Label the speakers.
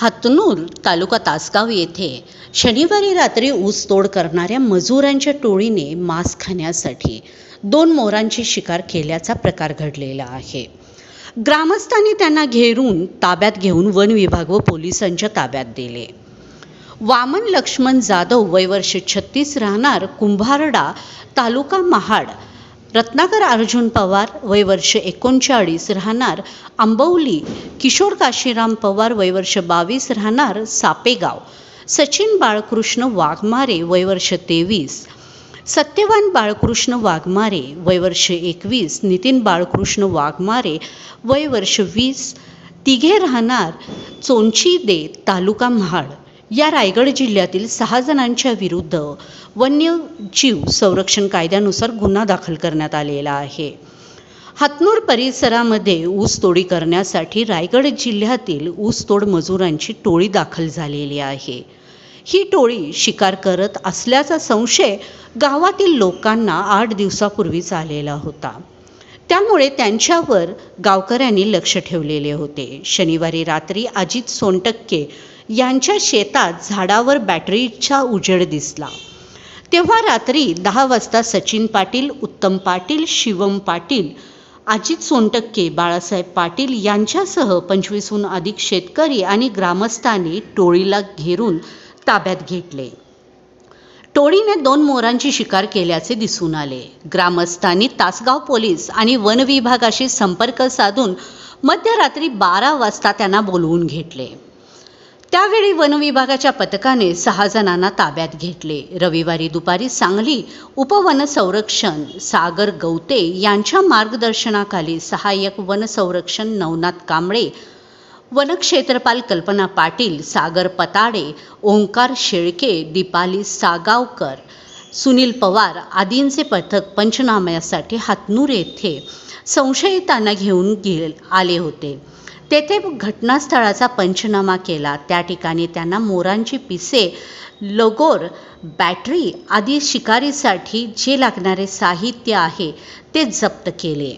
Speaker 1: हातनूर तालुका तासगाव येथे शनिवारी रात्री ऊसतोड करणाऱ्या मजुरांच्या टोळीने मांस खाण्यासाठी दोन मोरांची शिकार केल्याचा प्रकार घडलेला आहे. ग्रामस्थांनी त्यांना घेरून ताब्यात घेऊन वन विभाग व पोलिसांच्या ताब्यात दिले. वामन लक्ष्मण जाधव वय वर्ष छत्तीस राहणार कुंभारडा तालुका महाड रत्नाकर अर्जुन पवार वय वर्ष एकोणचाळीस राहणार आंबवली. किशोर काशीराम पवार वय वर्ष बावीस राहणार सापेगाव. सचिन बाळकृष्ण वाघमारे वय वर्ष तेवीस. सत्यवान बाळकृष्ण वाघमारे वय वर्ष एकवीस. नितीन बाळकृष्ण वाघमारे वय वर्ष वीस. तिघे राहणार चोंची दे तालुका महाड. या रायगड जिल्ह्यातील सहा जणांच्या विरुद्ध वन्यजीव संरक्षण कायद्यानुसार गुन्हा दाखल करण्यात आलेला आहे. हातनूर परिसरामध्ये ऊसतोडी करण्यासाठी रायगड जिल्ह्यातील ऊसतोड मजुरांची टोळी दाखल झालेली आहे. ही टोळी शिकार करत असल्याचा संशय गावातील लोकांना आठ दिवसापूर्वीच आलेला होता. त्यामुळे त्यांच्यावर गावकऱ्यांनी लक्ष ठेवलेले होते. शनिवारी रात्री अजित सोनटक्के यांच्या शेतात झाडावर बॅटरीचा उजेड दिसला. तेव्हा रात्री दहा वाजता सचिन पाटील उत्तम पाटील शिवम पाटील अजित सोनटक्के बाळासाहेब पाटील यांच्यासह पंचवीसहून अधिक शेतकरी आणि ग्रामस्थांनी टोळीला घेरून ताब्यात घेतले. टोळीने दोन मोरांची शिकार केल्याचे दिसून आले. ग्रामस्थांनी तासगाव पोलीस आणि वन विभागाशी संपर्क साधून मध्यरात्री बारा वाजता त्यांना बोलवून घेतले. त्यावेळी वन विभागाच्या पथकाने सहा जणांना ताब्यात घेतले. रविवारी दुपारी सांगली उपवनसंरक्षण सागर गवते यांच्या मार्गदर्शनाखाली सहाय्यक वनसंरक्षण नवनाथ कांबळे वनक्षेत्रपाल कल्पना पाटील सागर पताडे ओंकार शेळके दीपाली सागावकर सुनील पवार आदींचे पथक पंचनाम्यासाठी हातनूर येथे संशयितांना घेऊन गे आले होते. तेथे घटनास्थळाचा पंचनामा केला. त्या ठिकाणी त्यांना मोरांची पिसे लगोर बॅटरी आदी शिकारीसाठी जे लागणारे साहित्य आहे ते जप्त केले.